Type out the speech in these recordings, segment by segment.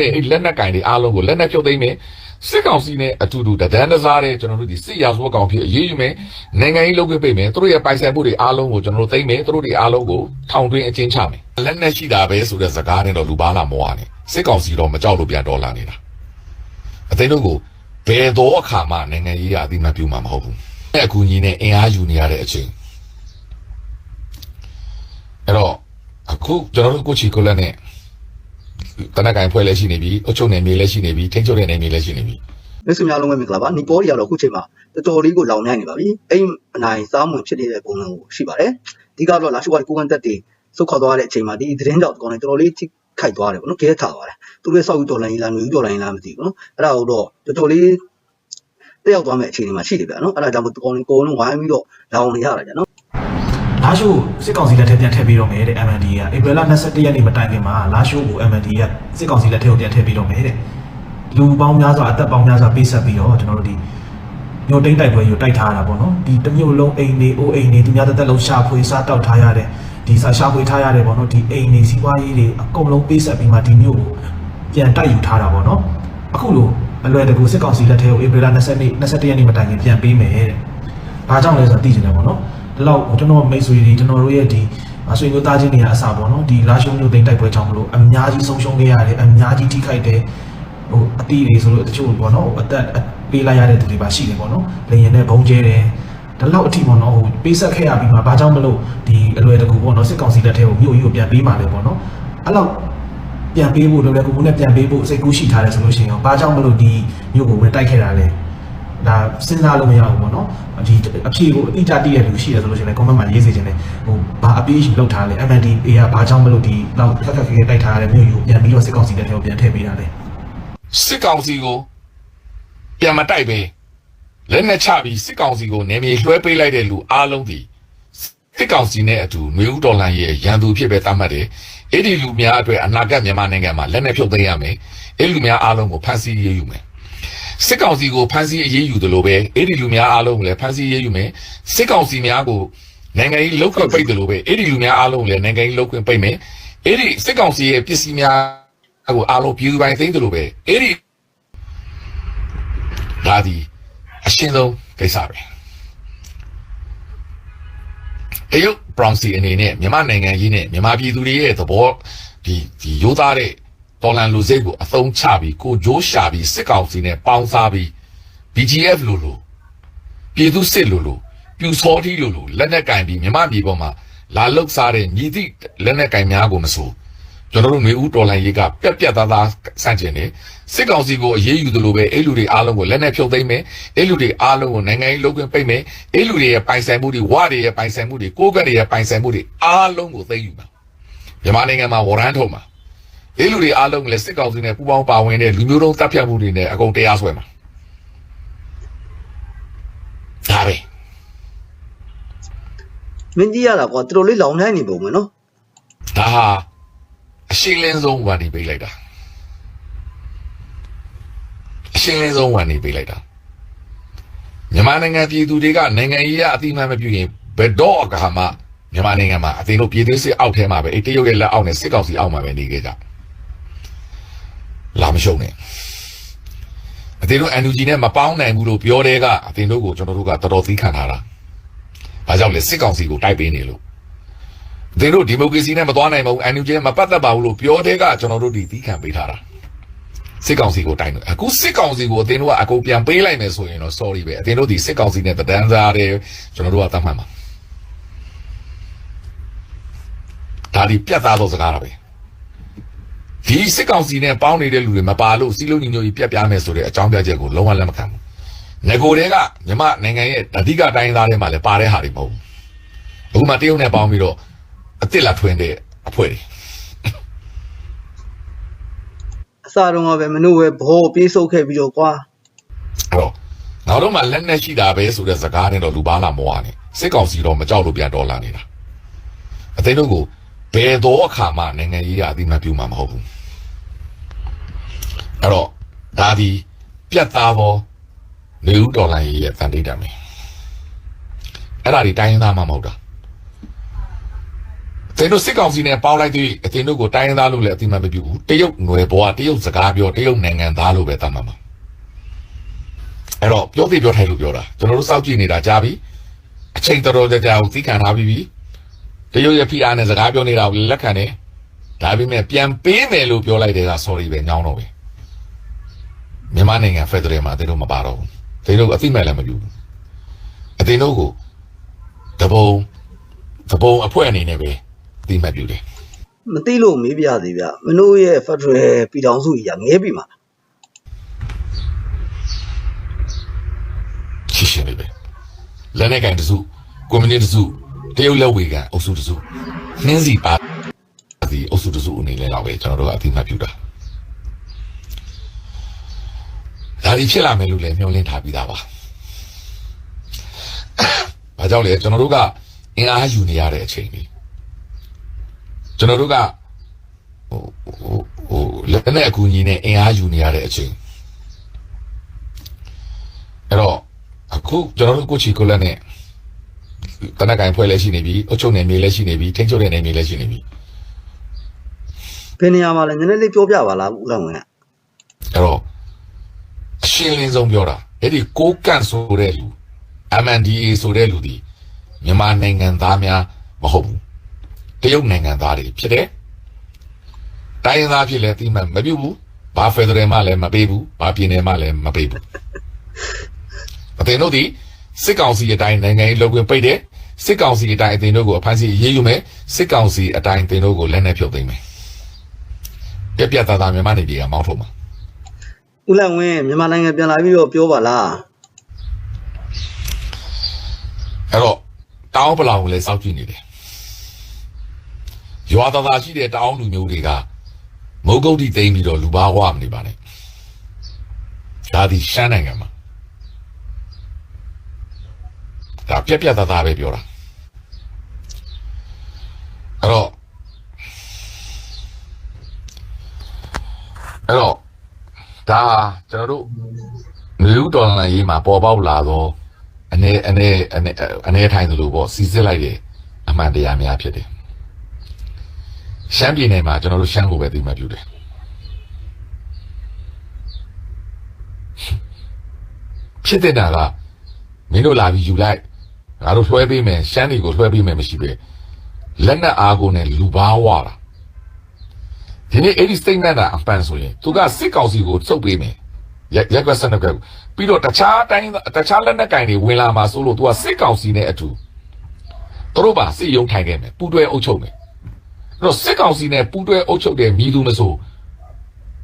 တဲ့အဲ့လက်နက်ကင်တွေအားလုံးကိုလက်နက်ဖြုတ်သိမ်းမယ်စစ်ကောင်စီနဲ့အတူတူတဒန်းတစားတဲ့ကျွန်တော်တို့ဒီစစ်ရာဇဝတ်ကောင်ဖြစ်အရေးယူမယ်နိုင်ငံရေးလုပ်ခွင့်ပေးမယ်သူတို့ရဲ့ပိုင်ဆိုင်မှုတွေအားလုံးကိုကျွန်တော်တို့သိမ်းမယ်သူတို့တွေအားလုံးကိုထောင်တွင်းအကျဉ်းချမယ်လက်နက်ရှိတာပဲဆိုတဲ့စကားနဲ့တော့လူပါလာမောရနဲ့စစ်ကောင်စီတော့မကြောက်လို့ပြန်တော်လာနေတာအသိတို့ကိုဘယ်တော့အခါမှနိုင်ငံရေးအသိမှပြုမှာမဟုတ်ဘူးအဲ့အကူကြီးနဲ့အင်အားယူနေရတဲ့အချိန်အဲ့တော့အခုကျွန်တော်တို့ကိုချီကိုလက်နဲ့ တနက်ကင်ဖွဲ့လည်းရှိနေပြီအုပ်ချုပ်နယ်မြေလည်းရှိနေပြီထိန်းချုပ်တဲ့နယ်မြေလည်းရှိနေပြီမိတ်ဆွေများလုံးဝမင်္ဂလာပါနီပေါ်ရီကတော့အခုချိန်မှာတော်တော်လေးကိုလောင်နိုင်နေပါပြီအိမ်အနိုင်စားမွန်ဖြစ်နေတဲ့ပုံစံကိုရှိပါတယ်အဓိကတော့လာရှိုးကကိုကန်တက်တွေစုခွာသွားတဲ့အချိန်မှာဒီသတင်းကြောက်ကောင်းနေတော်တော်လေးထိခိုက်သွားတယ်ဗောနော်ကြဲထားသွားတယ်သူတို့ဆောက်ယူတော်လိုင်းလားငွေယူတော်လိုင်းလားမသိဘူးနော်အဲ့ဒါကိုတော့တော်တော်လေးတက်ရောက်သွားမယ့်အခြေအနေမှာရှိတယ်ဗျာနော်အဲ့ဒါကြောင့်မို့ကောင်းနေကိုလုံးဝိုင်းပြီးတော့လောင်နေရတာကြာနော် လာရှိုးစစ်ကောင်စီလက်ထက်ပြန်ထည့်ပြီးတော့မယ်တဲ့ MND ကဧပြီလ22ရက်နေ့မတိုင်ခင်မှာလာရှိုးကို MND ကစစ်ကောင်စီလက်ထက်ကိုပြန်ထည့်ပြီးတော့မယ်တဲ့လူပေါင်းများစွာအသက်ပေါင်းများစွာပေးဆက်ပြီးတော့ကျွန်တော်တို့ဒီမြို့တိမ့်တိုက်ပွဲကိုတိုက်ထားရတာပေါ့နော်ဒီတစ်မြို့လုံးအိမ်နေအိုးအိမ်နေသူများတစ်သက်လုံးရှာဖွေစားတောက်ထားရတဲ့ဒီစာရှာဖွေထားရတဲ့ပေါ့နော်ဒီအိမ်နေစီးပွားရေးတွေအကုန်လုံးပေးဆက်ပြီးမှဒီမြို့ကိုပြန်တိုက်ယူထားတာပေါ့နော်အခုလိုအလွယ်တကူစစ်ကောင်စီလက်ထက်ကိုဧပြီလ20နေ့21ရက်နေ့မတိုင်ခင်ပြန်ပေးမယ်တဲ့ဘာကြောင့်လဲဆိုတော့သိချင်တယ်ပေါ့နော် ဒီလောက်ကျွန်တော်မိတ်ဆွေတွေကျွန်တော်တို့ရဲ့ဒီအဆွေမျိုးသားချင်းတွေကအစားပေါ့နော်ဒီလာရှုံးမျိုးသိမ့်တိုက်ပွဲကြောင့်မလို့အများကြီးဆုံးရှုံးခဲ့ရတယ်အများကြီးထိခိုက်တယ်ဟိုအတီးတွေဆိုလို့တချို့ပေါ့နော်အသက်ပေးလိုက်ရတဲ့သူတွေပါရှိတယ်ပေါ့နော်လေရင်နဲ့ဘုံကျဲတယ်ဒီလောက်အထိပေါ့နော်ဟိုပေးဆက်ခဲ့ရပြီးမှဘာကြောင့်မလို့ဒီအလွယ်တကူပေါ့နော်စစ်ကောင်စီလက်ထဲကိုမြို့ကြီးကိုပြန်ပေးမှလဲပေါ့နော်အဲ့လောက်ပြန်ပေးဖို့လည်းကိုကိုနဲ့ပြန်ပေးဖို့စိတ်ကူးရှိထားတယ်ဆိုလို့ရှိရင်ရောဘာကြောင့်မလို့ဒီမြို့ကိုဝင်တိုက်ခဲ့တာလဲဒါစဉ်းစားလို့မရဘူးပေါ့နော် ဒီအဖြေကိုအတိအကျတည့်ရလူရှိတယ်ဆိုလို့ရှိရင်လည်း comment မှာရေးစေချင်တယ်ဟိုဘာအပြေးယူလောက်ထားလဲ MND အေးကဘာကြောင့်မလို့ဒီတော့ခက်ခက်ခဲခဲတိုက်ထားရတဲ့မြို့ယူပြန်ပြီးတော့စစ်ကောင်စီတက်ထဲကိုပြန်ထည့်ပေးတာလဲစစ်ကောင်စီကိုပြန်မတိုက်ပဲလက်နဲ့ချပြီးစစ်ကောင်စီကိုနယ်မြေလွှဲပေးလိုက်တဲ့လူအားလုံးဒီစစ်ကောင်စီနဲ့အတူမျိုးဦးဒေါ်လာရဲ့ရန်သူဖြစ်ပဲသတ်မှတ်တယ်အဲ့ဒီလူများအတွက်အနာဂတ်မြန်မာနိုင်ငံမှာလက်နဲ့ဖြုတ်သိမ်းရမယ်အဲ့လူများအားလုံးကိုဖမ်းဆီးရေးယူမယ် စစ်ကောင်စီကိုဖမ်းဆီးအရေးယူတယ်လို့ပဲအဲ့ဒီလူများအားလုံးကိုလည်းဖမ်းဆီးရေးယူမယ်စစ်ကောင်စီများကိုနိုင်ငံရေးလောက်ခွင့်ပိတ်တယ်လို့ပဲအဲ့ဒီလူများအားလုံးကိုလည်းနိုင်ငံရေးလောက်ခွင့်ပိတ်မယ်အဲ့ဒီစစ်ကောင်စီရဲ့ပစ္စည်းများကိုအားလုံးပြည်သူပိုင်းသိမ်းတယ်လို့ပဲအဲ့ဒီဒါဒီအရှင်းဆုံးကိစ္စပဲတရုတ်ဘရောင်စီအနေနဲ့မြန်မာနိုင်ငံကြီးနဲ့မြန်မာပြည်သူတွေရဲ့သဘောဒီဒီရိုးသားတဲ့ တော်လန်လူစိတ်ကိုအသုံးချပြီးကိုဂျိုးရှာပြီးစစ်ကောင်စီနဲ့ပေါင်းစားပြီး BGF လို့လို့ပြည်သူစစ်လို့လို့ပြူစောတိလို့လို့လက်နက်ကင်ပြီးမြန်မာပြည်ပေါ်မှာလာလုတ်စားတဲ့ညီသည့်လက်နက်ကင်များကိုမဆိုကျွန်တော်တို့မျိုးဦးတော်လိုင်းရေးကပြက်ပြက်သားသားစန့်ကျင်တယ်စစ်ကောင်စီကိုအရေးယူသလိုပဲအဲ့လူတွေအားလုံးကိုလက်နဲ့ဖြုတ်သိမ်းမယ်အဲ့လူတွေအားလုံးကိုနိုင်ငံရေးလုပ်ခွင့်ပိတ်မယ်အဲ့လူတွေရဲ့ပိုင်ဆိုင်မှုတွေဝါတွေရဲ့ပိုင်ဆိုင်မှုတွေကိုးကတ်တွေရဲ့ပိုင်ဆိုင်မှုတွေအားလုံးကိုသိမ်းယူမှာမြန်မာနိုင်ငံမှာဝရမ်းထုတ်မှာ အဲ့လူတွေအားလုံးကလည်းစစ်ကောင်စီနဲ့ပူးပေါင်းပါဝင်တဲ့လူမျိုးတုံးတပ်ဖြတ်မှုတွေနဲ့အကုန်တရားစွဲမှာဒါပဲမင်းကြီးရတာကွာတော်တော်လေးလောင်နိုင်နေပုံပဲနော်ဒါဟာအရှင်းလင်းဆုံးဝန်နေပေးလိုက်တာအရှင်းလင်းဆုံးဝန်နေပေးလိုက်တာမြန်မာနိုင်ငံပြည်သူတွေကနိုင်ငံရေးအအတိအမှန်မပြုရင်ဘယ်တော့အခါမှမြန်မာနိုင်ငံမှာအသိလို့ပြည်သူစစ်အောက်ထဲမှာပဲအေးတရုတ်ရဲ့လက်အောက်နဲ့စစ်ကောင်စီအောက်မှာပဲနေခဲ့ကြ လာမရှုံနဲ့အသိလို့ NUG နဲ့မပေါင်းနိုင်ဘူးလို့ပြောတဲ့ကအသိတို့ကိုကျွန်တော်တို့ကတော်တော်သီးခံထားတာဘာကြောင့်လဲစစ်ကောင်စီကိုတိုက်ပေးနေလို့သင်တို့ဒီမိုကရေစီနဲ့မသွားနိုင်ပါဘူးအန်ယူဂျဲမပတ်သက်ပါဘူးလို့ပြောတဲ့ကကျွန်တော်တို့ဒီသီးခံပေးထားတာစစ်ကောင်စီကိုတိုင်တယ်အခုစစ်ကောင်စီကိုအသင်တို့ကအကုန်ပြန်ပေးလိုက်မယ်ဆိုရင်တော့ sorry ပဲအသင်တို့ဒီစစ်ကောင်စီနဲ့တဒန်းစားတယ်ကျွန်တော်တို့ကတတ်မှတ်မှာဒါဒီပြတ်သားသောစကားတာပဲ ဒီစစ်ကောင်စီနဲ့ပေါင်းနေတဲ့လူတွေမပါလို့စီးလုံးညီညွတ်ကြီးပြတ်ပြားမယ်ဆိုတဲ့အကြောင်းပြချက်ကိုလုံးဝလက်မခံဘူးငကိုတွေကမြမနိုင်ငံရဲ့အဓိကတိုင်းသားတွေမှာလည်းပါတဲ့ဟာတွေမဟုတ်ဘူးအခုမှတရုတ်နဲ့ပေါင်းပြီးတော့အစ်စ်လာထွင်းတဲ့အဖွဲ့တွေအစားတော့ပဲမနှုတ်ပဲဘောပြေးဆုပ်ခဲ့ပြီးတော့ကွာအဲ့တော့နောက်တော့မှလက်နဲ့ရှိတာပဲဆိုတဲ့စကားနဲ့တော့လူပါလာမောရနေစစ်ကောင်စီတော့မကြောက်လို့ပြန်တော်လာနေတာအသိတို့ကို ဘယ်တော့အခါမှနိုင်ငံရေးအသိမှပြုမှာမဟုတ်ဘူးအဲ့တော့ဒါဒီပြတ်သားပေါ်နေဦးဒေါ်လာရေးရဲ့တန်တိတ်တံမယ်အဲ့ဒါဒီတိုင်းရင်းသားမှမဟုတ်တာတတင်တို့စစ်ကောင်စီနဲ့ပေါင်းလိုက်တဲ့အတင်တို့ကိုတိုင်းရင်းသားလို့လည်းအတိမမပြုဘူးတရုတ်ຫນွယ်ဘွားတရုတ်စကားပြောတရုတ်နိုင်ငံသားလို့ပဲသတ်မှတ်မှာအဲ့တော့ပြောသေးပြောထိုင်လို့ပြောတာကျွန်တော်တို့စောင့်ကြည့်နေတာကြာပြီအချိန်တော်တော်ကြာကြာကိုသိခံထားပြီးပြီ တရုတ်ရဲ့ဖိအားနဲ့စကားပြောနေတာကိုလက်ခံတယ်ဒါပေမဲ့ပြန်ပေးမယ်လို့ပြောလိုက်တဲ့က sorry ပဲညောင်းတော့ပဲမြန်မာနိုင်ငံဖက်ဒရယ်မှာတင်တို့မပါတော့ဘူးတင်တို့အသိမဲ့လည်းမပြုဘူးအတင်တို့ကိုတဘုံတဘုံအဖွဲ့အနေနဲ့ပဲအသိမဲ့ပြုတယ်မသိလို့မေးပြသေးဗျမင်းတို့ရဲ့ Federal ပြည်ထောင်စုကြီးကငဲပြီမှာရှင်းရှင်းလေးပဲလက်နဲ့ကန်တစုကွန်မြူနတီတစု တရုတ်လက်ဝေကန်အုပ်စုတစုနှင်းစီပါဒီအုပ်စုတစုအနေနဲ့တော့ပဲကျွန်တော်တို့ကအသိမှတ်ပြုတာဒါဒီဖြစ်လာမယ်လို့လည်းမျှော်လင့်ထားပြီးသားပါဘာကြောင့်လဲကျွန်တော်တို့ကအင်အားယူနေရတဲ့အချိန်လေးကျွန်တော်တို့ကဟိုဟိုဟိုလက်နဲ့အကူအညီနဲ့အင်အားယူနေရတဲ့အချိန်အဲ့တော့အခုကျွန်တော်တို့ကိုချီကိုလက်နဲ့ တနက်ကန်ဖွဲ့လဲရှိနေပြီအုတ်ချုပ်နယ်မြေလဲရှိနေပြီထိန်းချုပ်တဲ့နယ်မြေလဲရှိနေပြီဘယ်နေရာမှာလဲနည်းနည်းလေးပြောပြပါလားဦးလောင်ဝင်ကအဲ့တော့အရှင်းလင်းဆုံးပြောတာအဲ့ဒီကိုကန့်ဆိုတဲ့လူ MNDA ဆိုတဲ့လူဒီမြန်မာနိုင်ငံသားများမဟုတ်ဘူးတရုတ်နိုင်ငံသားတွေဖြစ်တယ်တိုင်းရင်းသားဖြစ်လဲတိမှတ်မပြုတ်ဘူးဘာဖက်ဒရယ်မှလည်းမပေးဘူးဘာပြည်နယ်မှလည်းမပေးဘူးအတင်တို့ဒီစစ်ကောင်စီအတိုင်းနိုင်ငံရေးလုပ်ခွင့်ပိတ်တယ် စစ်ကောင်စီအတိုင်းအတင်တို့ကိုအဖမ်းဆီးရေးယူမယ်စစ်ကောင်စီအတိုင်းအတင်တို့ကိုလက်နက်ဖြုတ်သိမ်းမယ်ပြက်ပြက်သားသားမြန်မာနေပြည်ကမောင်းထုတ်မှာဦးလောင်ဝင်မြန်မာနိုင်ငံပြန်လာပြီးတော့ပြောပါလားအဲ့တော့တောင်းပလောင်ကိုလည်းစောင့်ကြည့်နေတယ်ရွာသားသားရှိတဲ့တောင်းလူမျိုးတွေကမုတ်ကုတ်တိသိမ်းပြီးတော့လူပါဝမနေပါနဲ့ဒါဒီရှမ်းနိုင်ငံမှာ ဒါပြက်ပြက်သားသားပဲပြောတာအဲ့တော့အဲ့တော့ဒါကျွန်တော်တို့နေဦးတော်လန်ရေးမှာပေါ်ပေါက်လာတော့အနေအနေအနေအနေထိုင်သလိုပေါ့စီစစ်လိုက်တယ်အမှန်တရားများဖြစ်တယ်ရှမ်းပြည်နယ်မှာကျွန်တော်တို့ရှမ်းကိုပဲသိမှတ်ပြုတယ်ဖြစ်တဲ့တာကမင်းတို့လာပြီးယူလိုက် ငါတို့လွှဲပေးမယ်ရှမ်းတွေကိုလွှဲပေးမယ်မရှိပဲလက်နက်အားကိုနဲ့လူပါဝါတာဒီနေ့အဲ့ဒီ statement တာအပန်းဆိုရင်သူကစစ်ကောင်စီကိုစုပ်ပေးမယ်ရက်ရက်ကွက်ဆက်နက်ကက်ပြီးတော့တခြားတိုင်းတခြားလက်နက်ကင်တွေဝင်လာမှာဆိုလို့သူကစစ်ကောင်စီနဲ့အတူသူတို့ပါစစ်ရုံးထိုင်ခဲ့မယ်ပူတွဲအုပ်ချုပ်မယ်အဲ့တော့စစ်ကောင်စီနဲ့ပူတွဲအုပ်ချုပ်တဲ့မိသူမဆို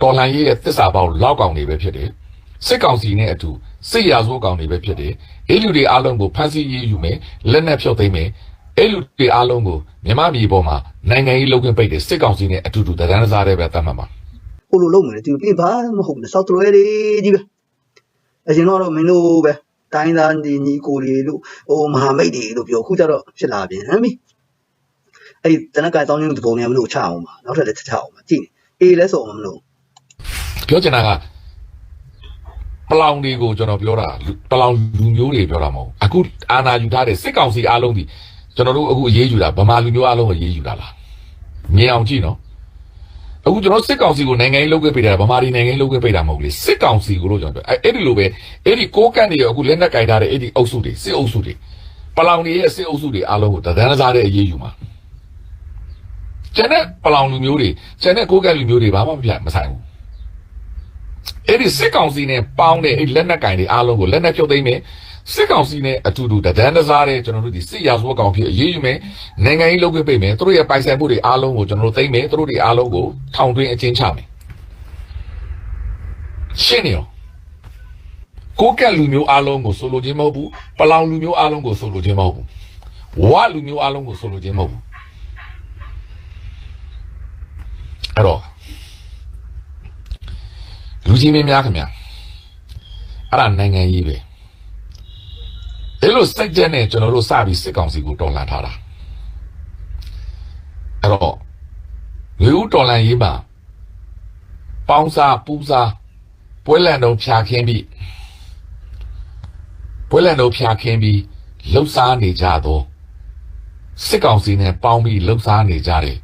တော်လှန်ရေးရဲ့သစ္စာပေါက်လောက်ကောင်တွေပဲဖြစ်တယ် စစ်ကောင်စီနဲ့အတူစစ်ရာဇဝတ်ကောင်တွေပဲဖြစ်တယ်အဲ့လူတွေအားလုံးကိုဖမ်းဆီးရေးယူမယ်လက်နက်ဖြုတ်သိမ်းမယ်အဲ့လူတွေအားလုံးကိုမြန်မာပြည်ပေါ်မှာနိုင်ငံရေးလုပ်ခွင့်ပိတ်တယ်စစ်ကောင်စီနဲ့အတူတူတဒန်းစားတဲ့ပဲတတ်မှတ်မှာဟိုလိုလုပ်မယ်လေဒီပြင်ပါမဟုတ်ဘူးစောက်တလွဲတွေကြီးပဲအရင်တော့မင်းတို့ပဲတိုင်းသားဒီညီကိုတွေလို့ဟိုမဟာမိတ်တွေလို့ပြောခုကျတော့ဖြစ်လာပြန်ဟမ်မီအဲ့တနက်ကတောင်းရင်းဒီပုံနေမလို့ချအောင်ပါနောက်ထပ်လည်းချအောင်ပါကြည့်နေအေးလဲဆိုအောင်မလို့ပြောချင်တာက ပလောင်တွေကိုကျွန်တော်ပြောတာလူပလောင်လူမျိုးတွေပြောတာမဟုတ်ဘူးအခုအာနာယူထားတဲ့စစ်ကောင်စီအားလုံးဒီကျွန်တော်တို့အခုအေးအေးယူတာဗမာလူမျိုးအားလုံးကိုအေးအေးယူတာလားမြင်အောင်ကြည့်နော်အခုကျွန်တော်စစ်ကောင်စီကိုနိုင်ငံရေးလုပ်ခဲ့ပေးတာဗမာပြည်နိုင်ငံရေးလုပ်ခဲ့ပေးတာမဟုတ်ဘူးလေစစ်ကောင်စီကိုလို့ကျွန်တော်ပြောအဲ့အဲ့ဒီလိုပဲအဲ့ဒီကိုးကန့်တွေရောအခုလက်နက်ကင်ထားတဲ့အဲ့ဒီအုပ်စုတွေစစ်အုပ်စုတွေပလောင်တွေရဲ့စစ်အုပ်စုတွေအားလုံးကိုတဒန်းစားတဲ့အရေးယူမှာကျန်တဲ့ပလောင်လူမျိုးတွေကျန်တဲ့ကိုးကန့်လူမျိုးတွေဘာမှမပြတ်မဆိုင်ဘူး အဲ့ဒီစစ်ကောင်စီနဲ့ပေါင်းတဲ့အဲ့လက်နက်ကင်တွေအားလုံးကိုလက်နက်ဖြုတ်သိမ်းမယ်စစ်ကောင်စီနဲ့အတူတူတဒန်းတစားတဲ့ကျွန်တော်တို့ဒီစစ်ရာဇဝတ်ကောင်ဖြစ်အရေးယူမယ်နိုင်ငံရေးလုပ်ခွင့်ပေးမယ်သူတို့ရဲ့ပိုင်ဆိုင်မှုတွေအားလုံးကိုကျွန်တော်တို့သိမ်းမယ်သူတို့တွေအားလုံးကိုထောင်တွင်းအကျဉ်းချမယ်ရှင်းနေရောကိုကက်လူမျိုးအားလုံးကိုဆိုလိုခြင်းမဟုတ်ဘူးပလောင်လူမျိုးအားလုံးကိုဆိုလိုခြင်းမဟုတ်ဘူးဝါလူမျိုးအားလုံးကိုဆိုလိုခြင်းမဟုတ်ဘူးအဲ့တော့လူ ကြီးမင်းများခင်ဗျာအဲ့ဒါနိုင်ငံရေးပဲအဲ့လိုစိတ်ကြက်နဲ့ကျွန်တော်တို့စပြီးစစ်ကောင်စီကိုတော်လှန်ထားတာအဲ့တော့ငွေဦးတော်လှန်ရေးမှာပေါင်းစားပူးစားပွဲလန်တုံဖြာခင်းပြီးပွဲလန်တုံဖြာခင်းပြီးလှုပ်ရှားနေကြတော့စစ်ကောင်စီနဲ့ပေါင်းပြီးလှုပ်ရှားနေကြတယ်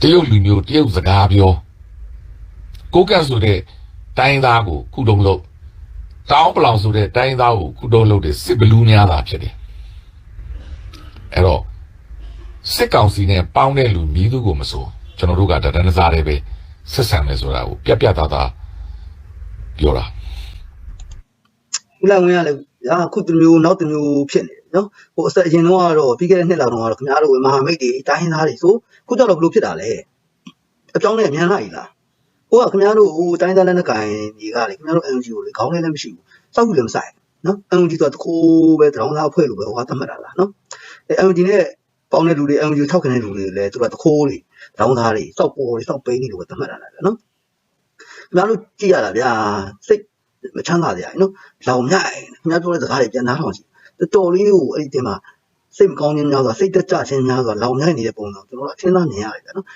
တရုတ်လူမျိုးတရုတ်စကားပြော ကိုကန့်ဆိုတဲ့တိုင်းသားကိုခုတုံးလို့တောင်းပလောင်ဆိုတဲ့တိုင်းသားကိုခုတုံးလို့တဲ့စစ်ဘလူးများတာဖြစ်တယ်အဲ့တော့စစ်ကောင်စီနဲ့ပေါင်းတဲ့လူမြည်သူကိုမဆိုကျွန်တော်တို့ကတဒန်းစားတယ်ပဲဆက်ဆံမယ်ဆိုတာကိုပြက်ပြက်သားသားပြောတာဦးလာဝင်ရလေဟာခုတစ်မျိုးနောက်တစ်မျိုးဖြစ်နေတယ်နော်ဟိုအစအရင်တော့ကတော့ပြီးခဲ့တဲ့နှစ်လောက်တော့ခင်ဗျားတို့မဟာမိတ်တွေတိုင်းရင်းသားတွေဆိုခုတော့ဘယ်လိုဖြစ်တာလဲအကြောင်းနဲ့အမြန်လိုက်လား ဟိုကခင်ဗျားတို့ဟိုတိုင်းသားလက်နက်ကင်ကြီးကလေခင်ဗျားတို့ NGO ကိုလေခေါင်းထဲလည်းမရှိဘူးစောက်ဘူးလည်းမဆိုင်နော် NGO ဆိုတော့တခိုးပဲတောင်းသားဖွဲ့လို့ပဲဟိုကသတ်မှတ်တာလားနော်အဲ NGO နဲ့ပေါင်းတဲ့လူတွေ NGO ထောက်ခံတဲ့လူတွေလည်းသူကတခိုးတွေတောင်းသားတွေစောက်ပေါ်တွေစောက်ပိန်းတွေလို့ပဲသတ်မှတ်တာလားနော်ခင်ဗျားတို့ကြည့်ရတာဗျာစိတ်မချမ်းသာကြရနော်လောင်မြိုက်ခင်ဗျားပြောတဲ့စကားတွေပြန်နားထောင်ကြည့်တော်တော်လေးကိုအဲ့ဒီတင်မှာစိတ်မကောင်းခြင်းများစွာစိတ်တက်ကြခြင်းများစွာလောင်မြိုက်နေတဲ့ပုံစံကျွန်တော်တို့အထင်သာမြင်ရတယ်ဗျာနော်